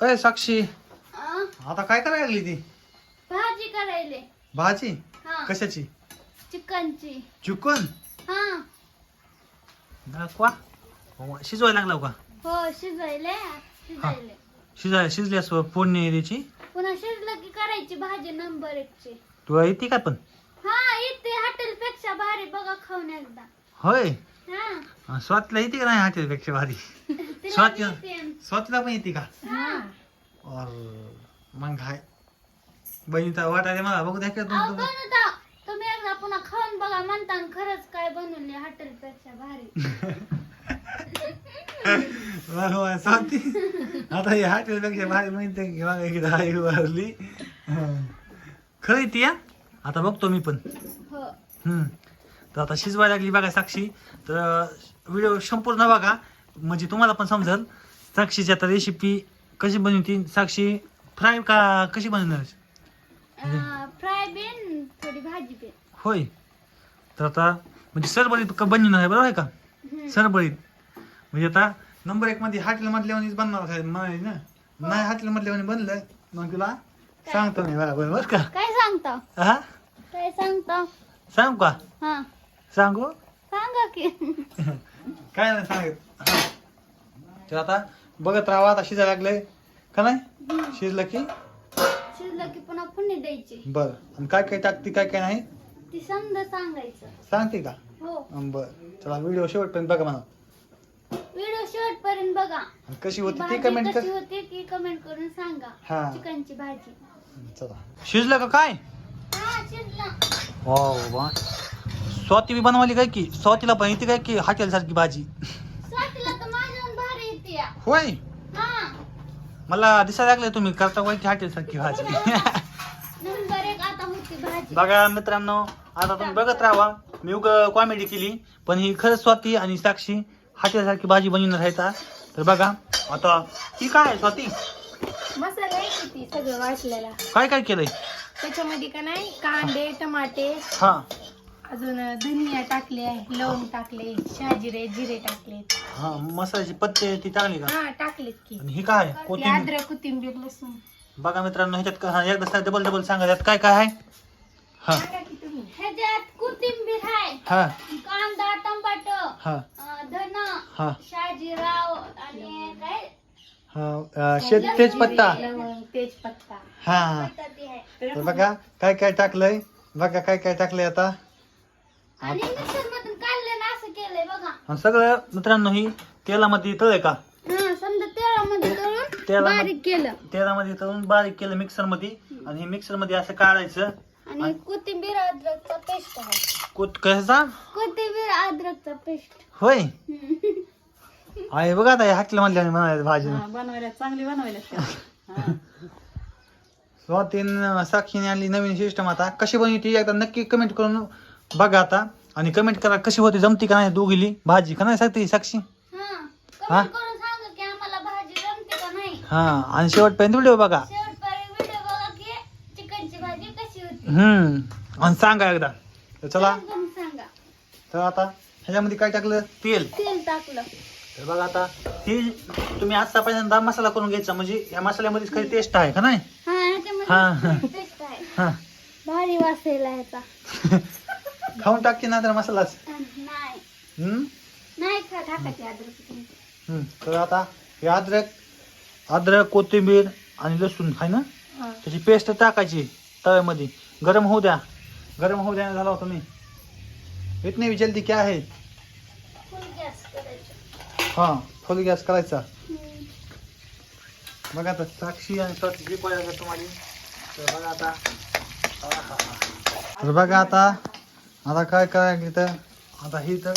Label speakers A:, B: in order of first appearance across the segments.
A: अय साक्षी. आता काय करायला लागली ती?
B: भाजी करायले.
A: भाजी?
B: हा.
A: कशाची?
B: चिकनची.
A: चिकन?
B: हा.
A: दाखवा हो, शिजवायला लागला का?
B: हो शिजायले शिजायले
A: शिजाय शिजल्यास फोडणी द्यायची?
B: पुन्हा शिजलं की करायची भाजी नंबर एकची.
A: तुला येते का पण?
B: हा इथे हॉटेल पेक्षा भारी. बघा खाऊन एकदा.
A: होय.
B: हा
A: स्वातीला येते का नाही हॉटेलपेक्षा भारी? स्वाती. स्वातीला पण येते का?
B: हा.
A: और मग हाय. बहिणीचा वाटायला मला बघू द्या का तुम-
B: बनवता तुम्ही एकदा पुन्हा खाऊन बघा म्हणता आणि खरंच काय बनवले हॉटेल पेक्षा भारी.
A: बरोबर स्वाती. आता हे हॉटेलपेक्षा भारी म्हणते की बघा इकडे आई वारली खरं येते या आता बघतो मी पण.
B: हो.
A: हम्म. तर आता शिजवायला लागली बघा साक्षी. तर व्हिडिओ संपूर्ण बघा. म्हणजे तुम्हाला पण समजेल. साक्षीची आता रेसिपी कशी बनवती साक्षी फ्राय का कशी बनवणार?
B: फ्राय बिन थोडी भाजी बिन
A: होय. तर आता म्हणजे सरबरीत का बनवणार आहे बरोबर आहे का?
B: हम्म.
A: सरबरीत. म्हणजे आता नंबर एक मध्ये हॉटेल मधल्यावानीच बनणार आहे ना. नाही हॉटेल मधल्यावानी बनलं मग तुला सांगतो मी बरोबर बरं का?
B: काय सांगता?
A: हा
B: काय सांगता?
A: सांगू का?
B: हा.
A: सांगू?
B: सांगा की.
A: काय नाही सांगत तर आता बघत राहा आता शिजायला लागलंय का नाही? शिजलं की?
B: शिजलं की पुन्हा पुण्य द्यायची.
A: बर. आणि काय काय टाकते काय काय नाही?
B: ती समजा सांगायचं.
A: सांगते का?
B: हो.
A: बर. चला व्हिडिओ शेवटपर्यंत बघा म्हणा.
B: व्हिडिओ शेवट पर्यंत बघा.
A: आणि कशी होती ती
B: भाजी
A: कमेंट
B: कशी
A: कर
B: होती ती कमेंट करून सांगा.
A: हा.
B: चिकनची भाजी.
A: चला. शिजलं का काय?
B: हा शिजला.
A: वा वा स्वाती बी बनवली काय की? स्वातीला पण येते काय की हॉटेल सारखी भाजी?
B: स्वातीला तर माझ्याहून भारी येते या.
A: होय?
B: हा.
A: मला दिसायला लागले तुम्ही करता काय की हॉटेल सारखी भाजी?
B: नंबर एक आता होती भाजी.
A: बघा मित्रांनो आता तुम्ही बघत राहा. मी उग कॉमेडी केली पण ही खरंच स्वाती आणि साक्षी हॉटेलसारखी भाजी बनवणार आहेत हा. तर बघा आता ही काय आहे स्वाती?
C: मसाला आहे किती सगळं वाटलेला.
A: काय काय केलंय?
C: त्याच्यामध्ये का नाही कांदे टमाटे
A: हा.
C: अजून धनिया टाकले लवंग टाकले शहाजिरे जिरे टाकले
A: हा मसाल्याची पत्ते ती टाकली का?
C: हा टाकलेत की.
A: आणि ही काय?
C: आपली
A: कोथिंबीर.
C: अद्रक कोथिंबीर लसूण.
A: बघा मित्रांनो ह्याच्यात का- हा, एकदा डबल डबल सांगा यात काय काय आहे? हा.
C: टाका की तुम्ही.
B: ह्याच्यात कोथिंबीर आहे.
A: हा.
B: कांदा टमाटो
A: हा.
B: धन
A: हा.
B: शाजीराव आणि काय?
A: हा अं, शेत तेजपत्ता.
C: लवंग तेजपत्ता.
A: हा हा.
B: पत्ता ते आहे
A: तर बघा काय काय टाकलंय? बघा काय काय टाकलंय आता?
B: आणि मिक्सर मधून काढलं ना असं केलंय बघा.
A: आणि सगळं मित्रांनो ही तेलामध्ये तळय का?
B: हा समजा तेलामध्ये तळून
A: तेलामध्ये-
B: बारीक केलं.
A: तेलामध्ये तळून बारीक केलं मिक्सरमध्ये आणि हे मिक्सरमध्ये असं काढायचं.
B: आणि कोथिंबीर अद्रकचा पेस्ट आहे.
A: कुठ कसा
B: कोथिंबीर अद्रकचा पेस्ट.
A: होय? आहे बघा आता हाटलं म्हणल्या म्हणायचं भाजी.
C: बनवायला चांगली बनवायला
A: स्वातीन साक्षीने आणली नवीन सिस्टम आता. कशी बनवली एकदा नक्की कमेंट करून बघा आता आणि कमेंट करा कशी होती जमती का नाही दोघीली? भाजी का नाही सांगते साक्षी?
B: हा
A: हा?
B: कमेंट करून सांगा की आम्हाला भाजी जमते का नाही.
A: हा आणि शेवटपर्यंत व्हिडिओ बघा.
B: शेवटपर्यंत व्हिडिओ बघा की चिकनची भाजी कशी होती.
A: हम्म आणि सांगा एकदा. तर चला.
B: सांगा
A: तर आता ह्याच्यामध्ये काय टाकलं? तेल.
B: तेल टाकलं.
A: तर बघा आता ही तुम्ही आजचा पहिल्यांदा मसाला करून घ्यायचा म्हणजे या मसाल्यामध्येच काही टेस्ट आहे का नाही?
B: हा
A: हा.
B: ह्याच्यामध्ये पेस्ट आहे.
A: हा.
B: भारी वास यायला ह्याचा
A: खाऊन टाकते ना तर मसालाच?
B: नाही.
A: हम्म?
B: नाही खा टाकायची अद्रक
A: हम्म. तर आता हे अद्रक अद्रक कोथिंबीर आणि लसूण आहे ना? त्याची पेस्ट टाकायची तव्यामध्ये. गरम होऊ द्या. गरम होऊ द्या झाला होता मी इतने भी जल्दी क्या है?
B: फुल गॅस करायचं.
A: हा फुल गॅस करायचा.
B: हम्म.
A: बघा आता साक्षी आणि स्वतः जी पोळ्या तुम्हाला. तर बघा आता. आहा. तर बघा आता. आता काय करायचं तर आता ही तर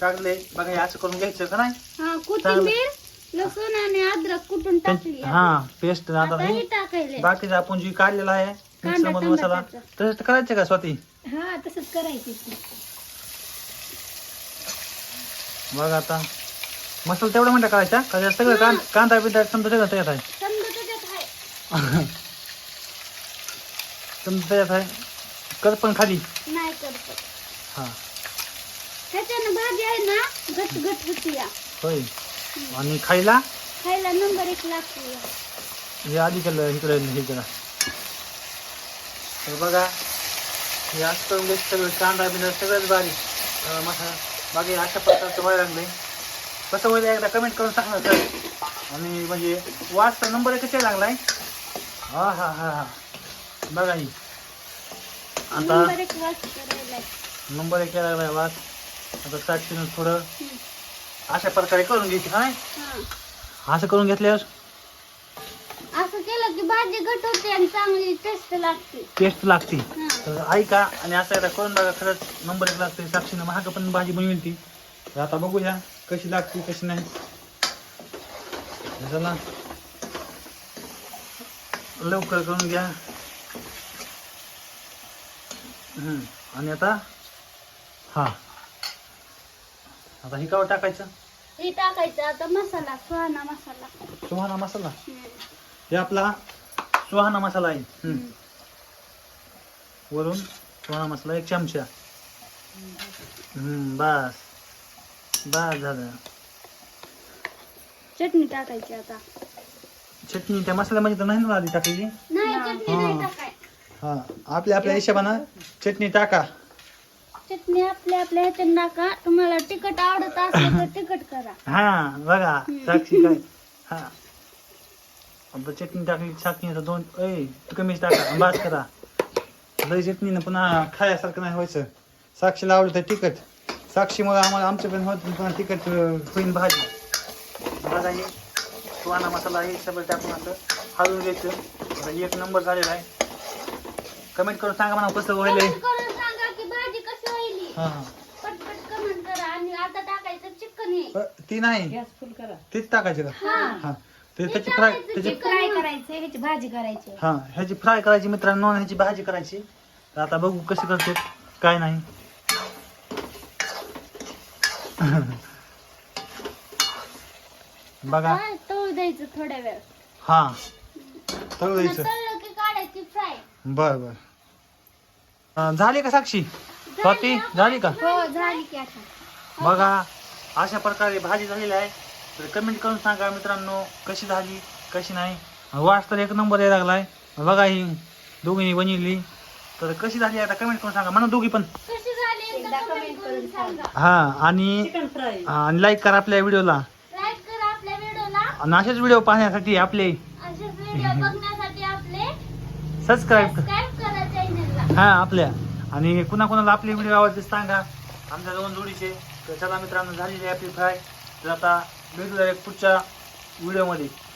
A: टाकले बघा हे असं करून घ्यायचं का नाही?
B: हा कोथिंबीर लसूण आणि अद्रक टाकली
A: ते- हा पेस्ट आता
B: आता
A: हे
B: टाकायले
A: बाकीचं आपण जी काढलेला आहे मिक्सर मसाला. तसंच करायचं का स्वाती?
C: हा तसंच करायची
A: बघा आता. मसाला तेवढा मिनटं करायचा का त्यात सगळं कां- कांदा बिंदा समजा सगळं त्याच्यात आहे?
B: समजा त्याच्यात आहे.
A: समजा त्याच्यात आहे. कर पण खाली. हा.
B: ह्याच्यानं भाजी आहे ना घट घट होती या.
A: होय. आणि खायला?
B: खायला नंबर एक लागते या.
A: हे आधी केलं इकडे हे केलं तर बघा हे असं करून घ्यायचं सगळं कांदा बिंदा सगळंच बारीक. अं, मसाला बाकी अशा प्रकारचं व्हायला लागलंय. कसं व्हायला एकदा कमेंट करून सांगणार सर आणि म्हणजे वाचता नंबर कसा लागलाय. हा हा हा हा. बघा ही. आता
B: नंबर एक.
A: नंबर एक यायला लागलाय वाच आता साक्षीनं थोडं. अशा प्रकारे करून घ्यायची काय
B: हा.
A: असं करून घेतल्यावर?
B: असं केलं की भाजी घट होते आणि चांगली टेस्ट लागते.
A: टेस्ट लागते. तर ऐका आणि असं एकदा करून बघा खरंच नंबर एक लागते. साक्षीनं महाग पण भाजी बनवेल ती. तर आता बघूया कशी लागते कशी नाही. चला. लवकर करून घ्या. आणि आता? हा. आता ही कावर टाकायचं?
B: हे टाकायचं. आता मसाला सुहाना मसाला.
A: सुहाना मसाला?
B: हम्म.
A: हे आपला सुहाना मसाला आहे. हम्म. वरून सुहाना मसाला एक चमचा. हम्म, बस. बस झालं.
B: चटणी टाकायची आता.
A: चटणी त्या मसाल्यामध्ये तर नाही ना आधी टाकायची?
B: नाही
C: हा.
B: चटणी नाही
A: हा.
B: टाकाय.
A: हा. आपल्या आपल्या हिशोबानं चटणी टाका.
B: चटणी आपल्या आपल्या ह्याच्यात टाका तुम्हाला तिखट आवडत असेल तर तिखट करा.
A: हा बघा. साक्षी काय? हा. आता चटणी टाकली साक्षी दोन ऐ तू कमीच टाका बस करा. लय चटणीनं पुन्हा खायासारखं नाही व्हायचं. साक्षीला आवडतं तिखट. साक्षीमुळे आम्हाला आमचं पण होत पुन्हा तिखट होईन भाजी. बघा हे सुहाना मसाला हे सगळं टाकून असं हलवून घ्यायचं. एक नंबर झालेला आहे. कमेंट करून सांगा म्हणा कसं व्हायलंय
B: कमेंट करून सांगा की भाजी कशी व्हायली
A: हा. हा
B: पटपट कमेंट करा आणि आता टाकायचं चिकन हे.
A: अ, ती नाही.
C: गॅस फुल करा.
A: तीच टाकायची का?
B: हा.
A: हा. ते त्याची फ्राय त्याची
C: फ्राय करायचं ह्याची भाजी करायची.
A: हा ह्याची फ्राय करायची मित्रांनो ह्याची भाजी करायची. तर आता बघू कशी करते. काय नाही. बघा.
B: तळू द्यायचं थोड्या वेळ.
A: हा. तळू द्यायचं.
B: तळलं की काढायची फ्राय
A: बर बर. अं, झाली का साक्षी? स्वाती झाली का?
C: हो झाली की आता.
A: बघा अशा प्रकारे भाजी झालेली आहे. तर कमेंट करून सांगा मित्रांनो कशी झाली कशी नाही. वास तर एक नंबर यायला लागलाय. बघा ही दोघींनी बनवली. तर कशी झाली आता कमेंट करून सांगा. म्हणा दोघी पण.
B: कशी झाली
C: एकदा
B: एकदा
C: comment
B: कमेंट करून
C: करून
B: सांगा.
A: हा आणि
C: चिकन फ्राय
A: आणि लाईक करा आपल्या व्हिडिओला
B: लाईक करा आपल्या व्हिडिओला
A: आणि असेच व्हिडिओ पाहण्यासाठी आपले
B: असेच व्हिडिओ बघण्यासाठी आपले
A: सबस्क्राईब
B: सबस्क्राईब करा चॅनलला
A: हा आपल्या. आणि कुणाकुणाला आपले व्हिडिओ आवडते सांगा. आमच्या दोन जोडीचे तर चला मित्रांनो झालेली आहे आपली फ्राय तर आता भेटूया एक पुढच्या व्हिडिओमध्ये.